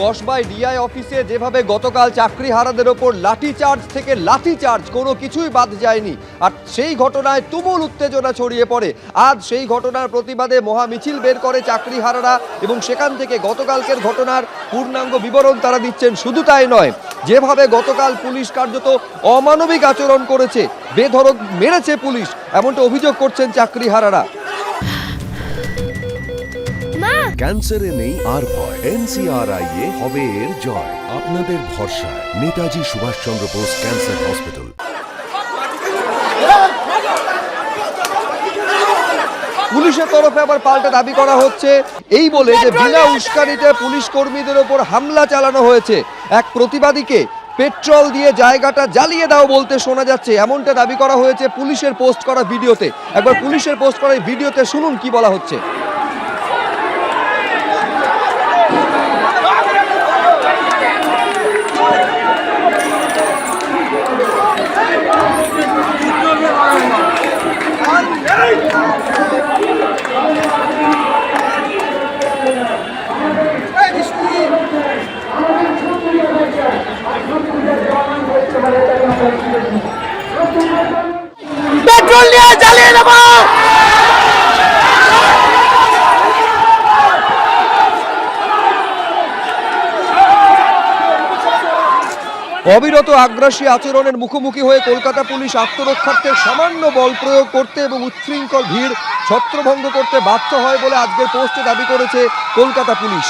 কসবাই DI অফিসে যেভাবে গতকাল চাকরি হারাদের ওপর লাঠি চার্জ থেকে লাঠি চার্জ কোনো কিছুই বাদ যায়নি। আর সেই ঘটনায় তুমুল উত্তেজনা ছড়িয়ে পড়ে। আজ সেই ঘটনার প্রতিবাদে মহা মিছিল বের করে চাকরি হারারা এবং সেখান থেকে গতকালকের ঘটনার পূর্ণাঙ্গ বিবরণ তারা দিচ্ছেন। শুধু তাই নয়, যেভাবে গতকাল পুলিশ কার্যত অমানবিক আচরণ করেছে বেধরক মেরেছে পুলিশ, এমনটা অভিযোগ করছেন চাকরি হারারা ক্যান্সারে নেই আর ভয়। এনসিআরআই এ হবে এর জয়। আপনাদের ভরসা নেতাজি সুভাষচন্দ্র বোস ক্যান্সার হসপিটাল। পুলিশের তরফে আবার পাল্টা দাবি করা হচ্ছে। এই বলে যে বিনা উস্কানিতে পুলিশ কর্মীদের ওপর হামলা চালানো হয়েছে। এক প্রতিবাদীকে পেট্রোল দিয়ে জায়গাটা জ্বালিয়ে দাও বলতে শোনা যাচ্ছে। এমনটা দাবি করা হয়েছে পুলিশের পোস্ট করা ভিডিওতে। একবার পুলিশের পোস্ট করা এই ভিডিওতে শুনুন কি বলা হচ্ছে। জ্বালিয়ে দেবো অবিরত আগ্রাসী আচরণের মুখোমুখি হয়ে কলকাতা পুলিশ আত্মরক্ষার্থে সামান্য বল প্রয়োগ করতে এবং উচ্ছৃঙ্খল ভিড় ছত্রভঙ্গ করতে বাধ্য হয় বলে আজকের পোস্টে দাবি করেছে কলকাতা পুলিশ।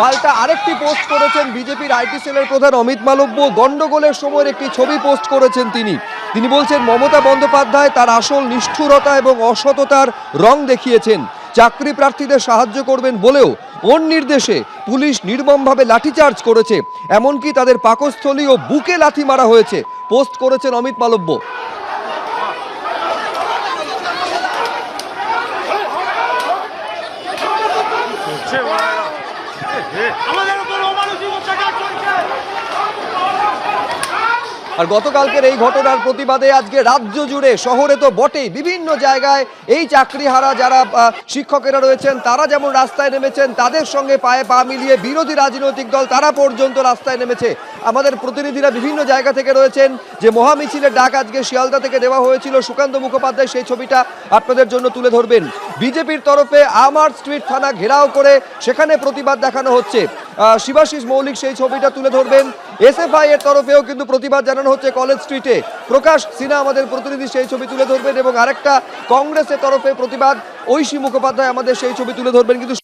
পাল্টা আরেকটি পোস্ট করেছেন বিজেপির আইটি সেলের প্রধান অমিত মালব্য। গণ্ডগোলের সময়ের একটি ছবি পোস্ট করেছেন তিনি। তিনি বলছেন, মমতা বন্দ্যোপাধ্যায় তার আসল নিষ্ঠুরতা এবং অসততার রং দেখিয়েছেন। চাকরি প্রার্থীদের সাহায্য করবেন বলেও ওর নির্দেশে পুলিশ নির্মমভাবে লাঠিচার্জ করেছে। এমনকি তাদের পাকস্থলী ও বুকে লাথি মারা হয়েছে, পোস্ট করেছেন অমিত মালব্য। আর গতকালকের এই ঘটনার প্রতিবাদে আজকে রাজ্য জুড়ে, শহরে তো বটেই, বিভিন্ন জায়গায় এই চাকরিহারা যারা শিক্ষকেরা রয়েছেন, তারা যেমন রাস্তায় নেমেছেন, তাদের সঙ্গে পায়ে পা মিলিয়ে বিরোধী রাজনৈতিক দল তারা পর্যন্ত রাস্তায় নেমেছে। আমাদের প্রতিনিধিরা বিভিন্ন জায়গা থেকে রয়েছেন, যে মহামিছিলের ডাক আজকে শিয়ালদা থেকে দেওয়া হয়েছিল। সুকান্ত মুখোপাধ্যায় সেই ছবিটা আপনাদের জন্য তুলে ধরবেন। বিজেপির তরফে আমার স্ট্রিট থানা ঘেরাও করে সেখানে প্রতিবাদ দেখানো হচ্ছে। শিবাশিস মৌলিক সেই ছবিটা তুলে ধরবেন। এসএফআই এর তরফেও কিন্তু প্রতিবাদ জানানো হচ্ছে কলেজ স্ট্রিটে। প্রকাশ সিনহা আমাদের প্রতিনিধি সেই ছবি তুলে ধরবেন এবং আরেকটা কংগ্রেসের তরফে প্রতিবাদ ঐশী মুখোপাধ্যায় আমাদের সেই ছবি তুলে ধরবেন। কিন্তু